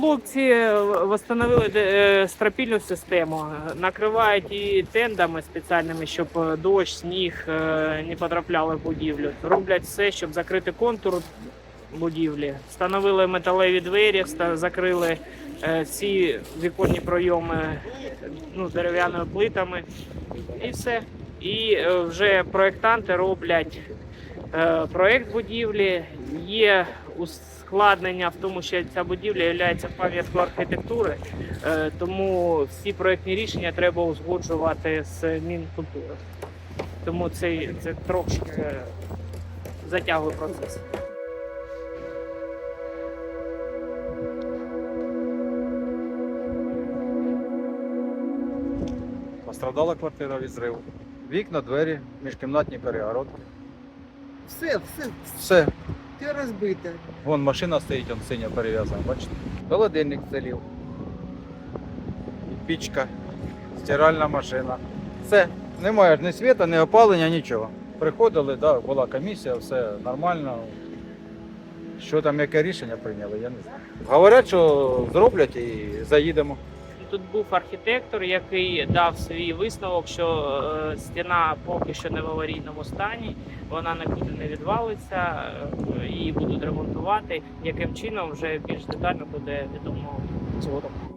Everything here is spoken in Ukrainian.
хлопці встановили е, стропільну систему, накривають її тендами спеціальними, щоб е, дощ, сніг е, не потрапляли в будівлю. Роблять все, щоб закрити контур будівлі. Встановили металеві двері, закрили всі віконні пройоми ну, дерев'яними плитами і все. І вже проєктанти роблять проєкт будівлі. Є ускладнення в тому, що ця будівля є пам'яткою архітектури, е, тому всі проєктні рішення треба узгоджувати з Мінкультури. Тому це, це трошки затягує процес. Пострадала квартира від зриву. Вікна, двері, міжкімнатні перегородки. Все, все, Все. Все розбите. Вон машина стоїть, он синя перев'язана, бачите? Холодильник целів. І Пічка, стиральна машина. Все. Немає ні світа, ні опалення, нічого. Приходили, да, була комісія, все нормально. Що там, яке рішення прийняли, я не знаю. Говорять, що зроблять і заїдемо. Тут був архітектор, який дав свій висновок, що е, стіна поки що не в аварійному стані, вона нікуди не відвалиться, е, її будуть ремонтувати. Яким чином вже більш детально буде відомо згодом.